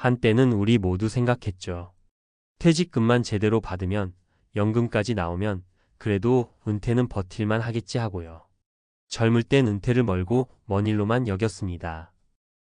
한때는 우리 모두 생각했죠. 퇴직금만 제대로 받으면 연금까지 나오면 그래도 은퇴는 버틸만 하겠지 하고요. 젊을 땐 은퇴를 멀고 먼 일로만 여겼습니다.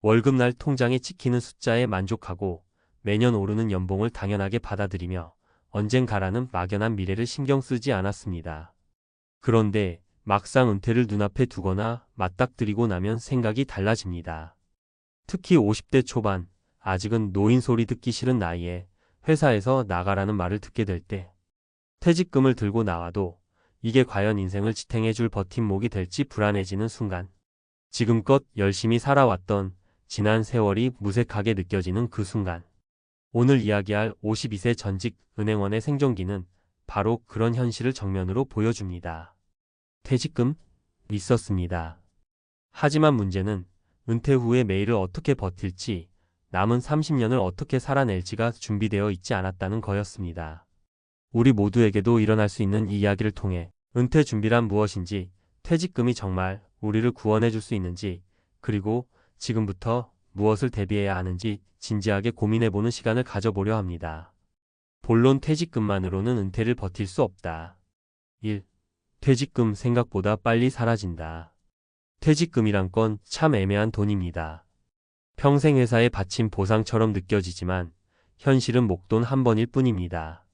월급날 통장에 찍히는 숫자에 만족하고 매년 오르는 연봉을 당연하게 받아들이며 언젠 가라는 막연한 미래를 신경 쓰지 않았습니다. 그런데 막상 은퇴를 눈앞에 두거나 맞닥뜨리고 나면 생각이 달라집니다. 특히 50대 초반, 아직은 노인 소리 듣기 싫은 나이에 회사에서 나가라는 말을 듣게 될 때, 퇴직금을 들고 나와도 이게 과연 인생을 지탱해줄 버팀목이 될지 불안해지는 순간, 지금껏 열심히 살아왔던 지난 세월이 무색하게 느껴지는 그 순간, 오늘 이야기할 52세 전직 은행원의 생존기는 바로 그런 현실을 정면으로 보여줍니다. 퇴직금? 있었습니다. 하지만 문제는 은퇴 후에 매일을 어떻게 버틸지 남은 30년을 어떻게 살아낼지가 준비되어 있지 않았다는 거였습니다. 우리 모두에게도 일어날 수 있는 이 이야기를 통해 은퇴 준비란 무엇인지, 퇴직금이 정말 우리를 구원해 줄 수 있는지, 그리고 지금부터 무엇을 대비해야 하는지 진지하게 고민해 보는 시간을 가져보려 합니다. 본론 퇴직금만으로는 은퇴를 버틸 수 없다. 1. 퇴직금 생각보다 빨리 사라진다. 퇴직금이란 건 참 애매한 돈입니다. 평생 회사에 바친 보상처럼 느껴지지만 현실은 목돈 한 번일 뿐입니다.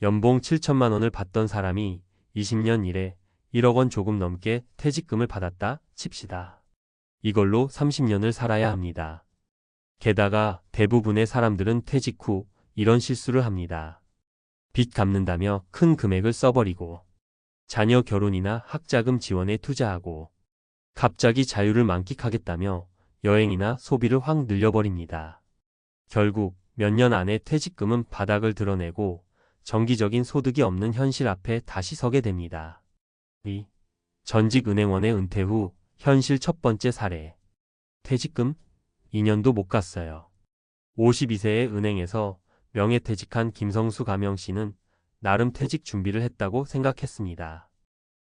연봉 7천만 원을 받던 사람이 20년 일에 1억 원 조금 넘게 퇴직금을 받았다 칩시다. 이걸로 30년을 살아야 합니다. 게다가 대부분의 사람들은 퇴직 후 이런 실수를 합니다. 빚 갚는다며 큰 금액을 써버리고 자녀 결혼이나 학자금 지원에 투자하고 갑자기 자유를 만끽하겠다며 여행이나 소비를 확 늘려버립니다. 결국 몇 년 안에 퇴직금은 바닥을 드러내고 정기적인 소득이 없는 현실 앞에 다시 서게 됩니다. 2. 전직 은행원의 은퇴 후 현실 첫 번째 사례. 퇴직금 2년도 못 갔어요. 52세의 은행에서 명예퇴직한 김성수 가명 씨는 나름 퇴직 준비를 했다고 생각했습니다.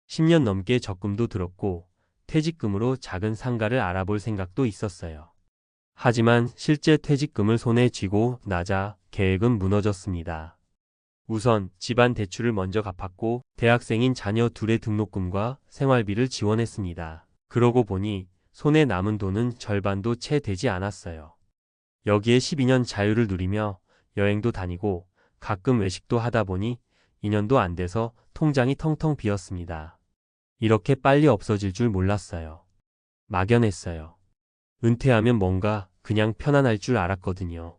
10년 넘게 적금도 들었고 퇴직금으로 작은 상가를 알아볼 생각도 있었어요. 하지만 실제 퇴직금을 손에 쥐고 나자 계획은 무너졌습니다. 우선 집안 대출을 먼저 갚았고 대학생인 자녀 둘의 등록금과 생활비를 지원했습니다. 그러고 보니 손에 남은 돈은 절반도 채 되지 않았어요. 여기에 12년 자유를 누리며 여행도 다니고 가끔 외식도 하다 보니 2년도 안 돼서 통장이 텅텅 비었습니다. 이렇게 빨리 없어질 줄 몰랐어요. 막연했어요. 은퇴하면 뭔가 그냥 편안할 줄 알았거든요.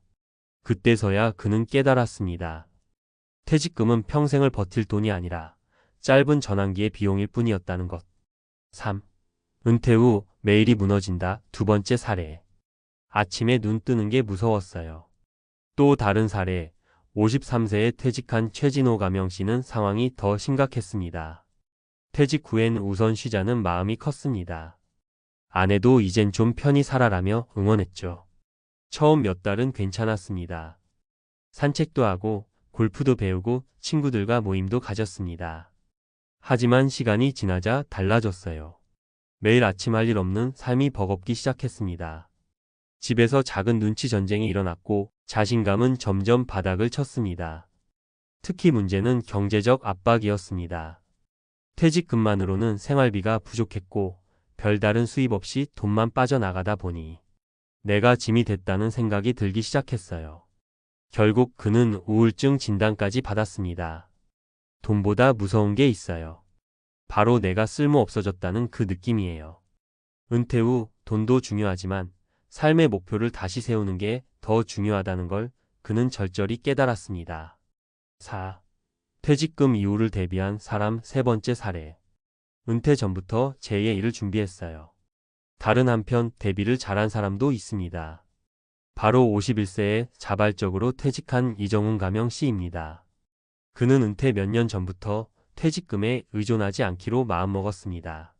그때서야 그는 깨달았습니다. 퇴직금은 평생을 버틸 돈이 아니라 짧은 전환기의 비용일 뿐이었다는 것. 3. 은퇴 후 매일이 무너진다. 두 번째 사례. 아침에 눈 뜨는 게 무서웠어요. 또 다른 사례. 53세에 퇴직한 최진호 가명 씨는 상황이 더 심각했습니다. 퇴직 후엔 우선 쉬자는 마음이 컸습니다. 아내도 이젠 좀 편히 살아라며 응원했죠. 처음 몇 달은 괜찮았습니다. 산책도 하고 골프도 배우고 친구들과 모임도 가졌습니다. 하지만 시간이 지나자 달라졌어요. 매일 아침 할 일 없는 삶이 버겁기 시작했습니다. 집에서 작은 눈치 전쟁이 일어났고 자신감은 점점 바닥을 쳤습니다. 특히 문제는 경제적 압박이었습니다. 퇴직금만으로는 생활비가 부족했고 별다른 수입 없이 돈만 빠져나가다 보니 내가 짐이 됐다는 생각이 들기 시작했어요. 결국 그는 우울증 진단까지 받았습니다. 돈보다 무서운 게 있어요. 바로 내가 쓸모 없어졌다는 그 느낌이에요. 은퇴 후 돈도 중요하지만 삶의 목표를 다시 세우는 게 더 중요하다는 걸 그는 절절히 깨달았습니다. 4. 퇴직금 이후를 대비한 사람 세 번째 사례. 은퇴 전부터 제2의 일을 준비했어요. 다른 한편 대비를 잘한 사람도 있습니다. 바로 51세에 자발적으로 퇴직한 이정훈 가명 씨입니다. 그는 은퇴 몇 년 전부터 퇴직금에 의존하지 않기로 마음먹었습니다.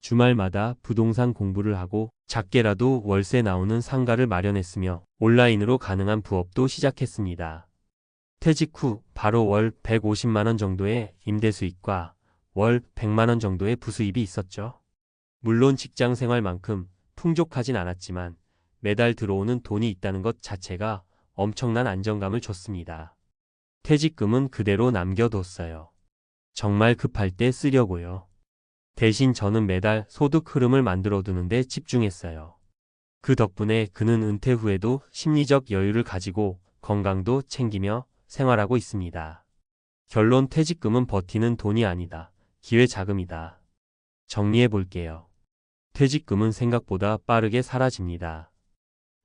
주말마다 부동산 공부를 하고 작게라도 월세 나오는 상가를 마련했으며 온라인으로 가능한 부업도 시작했습니다. 퇴직 후 바로 월 150만원 정도의 임대 수익과 월 100만원 정도의 부수입이 있었죠. 물론 직장 생활만큼 풍족하진 않았지만 매달 들어오는 돈이 있다는 것 자체가 엄청난 안정감을 줬습니다. 퇴직금은 그대로 남겨뒀어요. 정말 급할 때 쓰려고요. 대신 저는 매달 소득 흐름을 만들어 두는데 집중했어요. 그 덕분에 그는 은퇴 후에도 심리적 여유를 가지고 건강도 챙기며 생활하고 있습니다. 결론 퇴직금은 버티는 돈이 아니다. 기회 자금이다. 정리해 볼게요. 퇴직금은 생각보다 빠르게 사라집니다.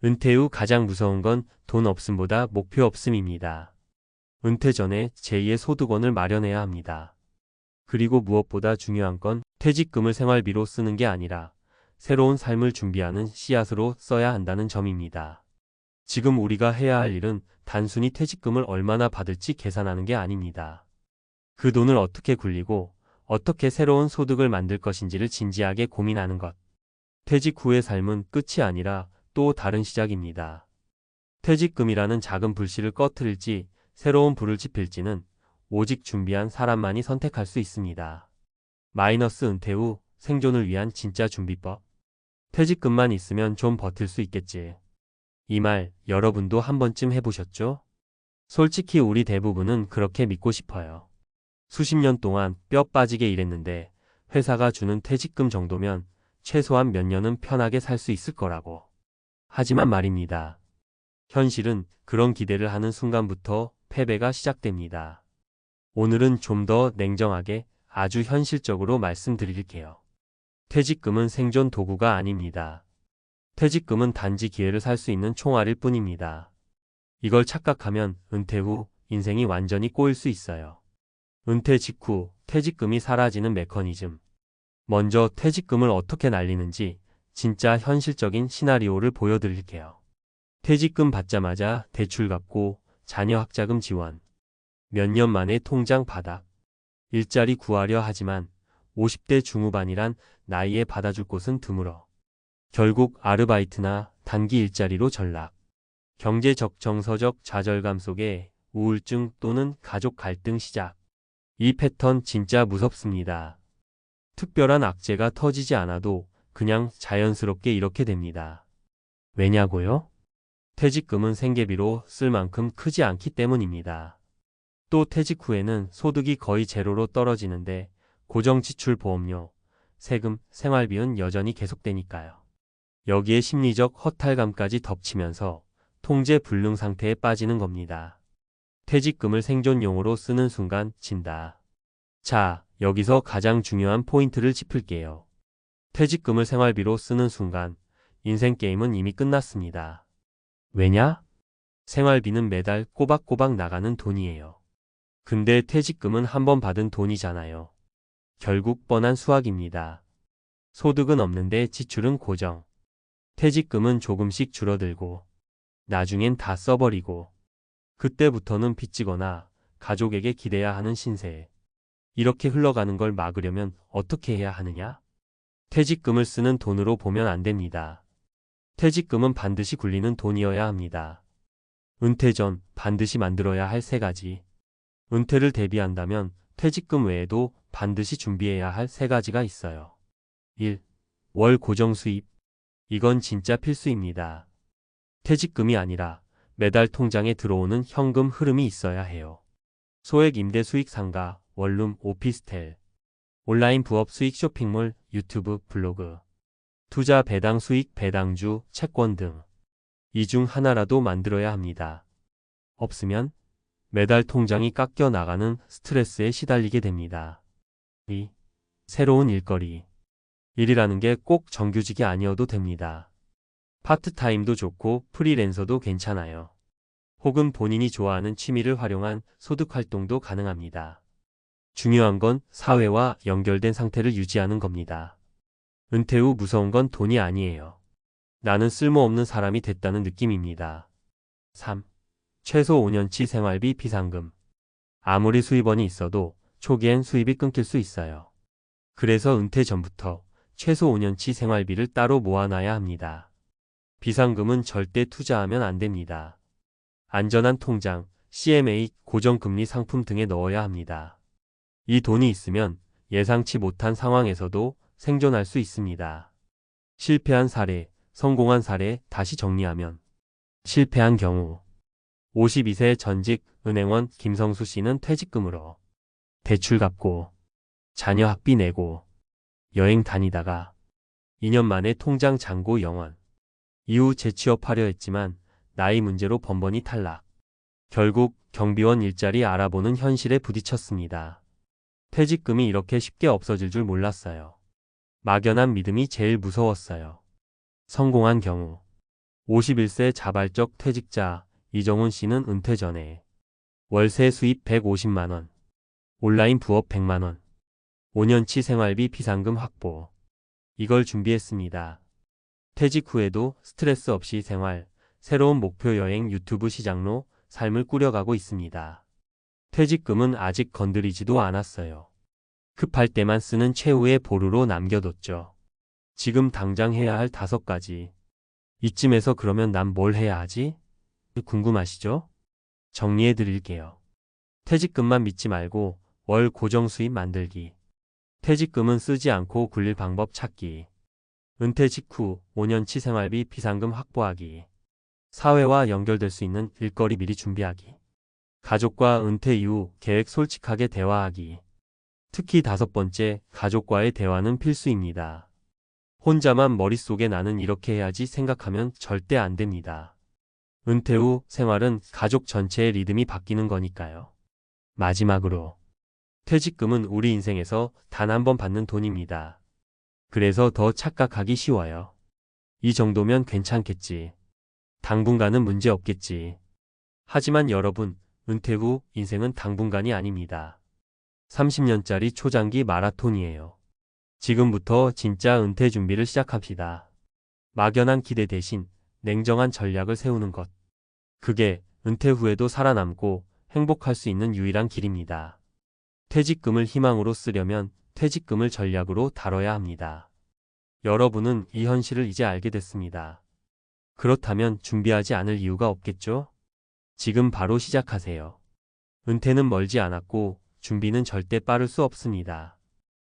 은퇴 후 가장 무서운 건 돈 없음보다 목표 없음입니다. 은퇴 전에 제2의 소득원을 마련해야 합니다. 그리고 무엇보다 중요한 건 퇴직금을 생활비로 쓰는 게 아니라 새로운 삶을 준비하는 씨앗으로 써야 한다는 점입니다. 지금 우리가 해야 할 일은 단순히 퇴직금을 얼마나 받을지 계산하는 게 아닙니다. 그 돈을 어떻게 굴리고 어떻게 새로운 소득을 만들 것인지를 진지하게 고민하는 것. 퇴직 후의 삶은 끝이 아니라 또 다른 시작입니다. 퇴직금이라는 작은 불씨를 꺼트릴지 새로운 불을 지필지는 오직 준비한 사람만이 선택할 수 있습니다. 마이너스 은퇴 후 생존을 위한 진짜 준비법. 퇴직금만 있으면 좀 버틸 수 있겠지. 이 말 여러분도 한 번쯤 해보셨죠? 솔직히 우리 대부분은 그렇게 믿고 싶어요. 수십 년 동안 뼈 빠지게 일했는데 회사가 주는 퇴직금 정도면 최소한 몇 년은 편하게 살 수 있을 거라고. 하지만 말입니다. 현실은 그런 기대를 하는 순간부터 패배가 시작됩니다. 오늘은 좀 더 냉정하게 아주 현실적으로 말씀드릴게요. 퇴직금은 생존 도구가 아닙니다. 퇴직금은 단지 기회를 살 수 있는 총알일 뿐입니다. 이걸 착각하면 은퇴 후 인생이 완전히 꼬일 수 있어요. 은퇴 직후 퇴직금이 사라지는 메커니즘. 먼저 퇴직금을 어떻게 날리는지 진짜 현실적인 시나리오를 보여드릴게요. 퇴직금 받자마자 대출 갚고 자녀 학자금 지원. 몇 년 만에 통장 바닥. 일자리 구하려 하지만 50대 중후반이란 나이에 받아줄 곳은 드물어. 결국 아르바이트나 단기 일자리로 전락. 경제적 정서적 좌절감 속에 우울증 또는 가족 갈등 시작. 이 패턴 진짜 무섭습니다. 특별한 악재가 터지지 않아도 그냥 자연스럽게 이렇게 됩니다. 왜냐고요? 퇴직금은 생계비로 쓸 만큼 크지 않기 때문입니다. 또 퇴직 후에는 소득이 거의 제로로 떨어지는데 고정지출 보험료, 세금, 생활비는 여전히 계속되니까요. 여기에 심리적 허탈감까지 덮치면서 통제 불능 상태에 빠지는 겁니다. 퇴직금을 생존용으로 쓰는 순간 진다. 자, 여기서 가장 중요한 포인트를 짚을게요. 퇴직금을 생활비로 쓰는 순간 인생 게임은 이미 끝났습니다. 왜냐? 생활비는 매달 꼬박꼬박 나가는 돈이에요. 근데 퇴직금은 한 번 받은 돈이잖아요. 결국 뻔한 수학입니다. 소득은 없는데 지출은 고정. 퇴직금은 조금씩 줄어들고 나중엔 다 써버리고 그때부터는 빚지거나 가족에게 기대야 하는 신세. 이렇게 흘러가는 걸 막으려면 어떻게 해야 하느냐? 퇴직금을 쓰는 돈으로 보면 안 됩니다. 퇴직금은 반드시 굴리는 돈이어야 합니다. 은퇴 전 반드시 만들어야 할 세 가지. 은퇴를 대비한다면 퇴직금 외에도 반드시 준비해야 할 세 가지가 있어요. 1. 월 고정 수입. 이건 진짜 필수입니다. 퇴직금이 아니라 매달 통장에 들어오는 현금 흐름이 있어야 해요. 소액 임대 수익 상가, 원룸, 오피스텔, 온라인 부업 수익 쇼핑몰, 유튜브, 블로그, 투자 배당 수익 배당주, 채권 등. 이 중 하나라도 만들어야 합니다. 없으면 매달 통장이 깎여 나가는 스트레스에 시달리게 됩니다. 2. 새로운 일거리. 일이라는 게 꼭 정규직이 아니어도 됩니다. 파트타임도 좋고 프리랜서도 괜찮아요. 혹은 본인이 좋아하는 취미를 활용한 소득 활동도 가능합니다. 중요한 건 사회와 연결된 상태를 유지하는 겁니다. 은퇴 후 무서운 건 돈이 아니에요. 나는 쓸모없는 사람이 됐다는 느낌입니다. 3. 최소 5년치 생활비 비상금. 아무리 수입원이 있어도 초기엔 수입이 끊길 수 있어요. 그래서 은퇴 전부터 최소 5년치 생활비를 따로 모아놔야 합니다. 비상금은 절대 투자하면 안 됩니다. 안전한 통장, CMA, 고정금리 상품 등에 넣어야 합니다. 이 돈이 있으면 예상치 못한 상황에서도 생존할 수 있습니다. 실패한 사례, 성공한 사례 다시 정리하면 실패한 경우 52세 전직 은행원 김성수 씨는 퇴직금으로 대출 갚고 자녀 학비 내고 여행 다니다가 2년 만에 통장 잔고 영원. 이후 재취업하려 했지만 나이 문제로 번번이 탈락. 결국 경비원 일자리 알아보는 현실에 부딪혔습니다. 퇴직금이 이렇게 쉽게 없어질 줄 몰랐어요. 막연한 믿음이 제일 무서웠어요. 성공한 경우 51세 자발적 퇴직자 이정훈 씨는 은퇴 전에 월세 수입 150만원, 온라인 부업 100만원, 5년치 생활비 비상금 확보. 이걸 준비했습니다. 퇴직 후에도 스트레스 없이 생활, 새로운 목표 여행 유튜브 시장로 삶을 꾸려가고 있습니다. 퇴직금은 아직 건드리지도 않았어요. 급할 때만 쓰는 최후의 보루로 남겨뒀죠. 지금 당장 해야 할 다섯 가지. 이쯤에서 그러면 난 뭘 해야 하지? 궁금하시죠? 정리해 드릴게요. 퇴직금만 믿지 말고 월 고정 수입 만들기. 퇴직금은 쓰지 않고 굴릴 방법 찾기. 은퇴 직후 5년치 생활비 비상금 확보하기. 사회와 연결될 수 있는 일거리 미리 준비하기. 가족과 은퇴 이후 계획 솔직하게 대화하기. 특히 다섯 번째, 가족과의 대화는 필수입니다. 혼자만 머릿속에 나는 이렇게 해야지 생각하면 절대 안 됩니다. 은퇴 후 생활은 가족 전체의 리듬이 바뀌는 거니까요. 마지막으로, 퇴직금은 우리 인생에서 단 한 번 받는 돈입니다. 그래서 더 착각하기 쉬워요. 이 정도면 괜찮겠지. 당분간은 문제 없겠지. 하지만 여러분, 은퇴 후 인생은 당분간이 아닙니다. 30년짜리 초장기 마라톤이에요. 지금부터 진짜 은퇴 준비를 시작합시다. 막연한 기대 대신 냉정한 전략을 세우는 것. 그게 은퇴 후에도 살아남고 행복할 수 있는 유일한 길입니다. 퇴직금을 희망으로 쓰려면 퇴직금을 전략으로 다뤄야 합니다. 여러분은 이 현실을 이제 알게 됐습니다. 그렇다면 준비하지 않을 이유가 없겠죠? 지금 바로 시작하세요. 은퇴는 멀지 않았고 준비는 절대 빠를 수 없습니다.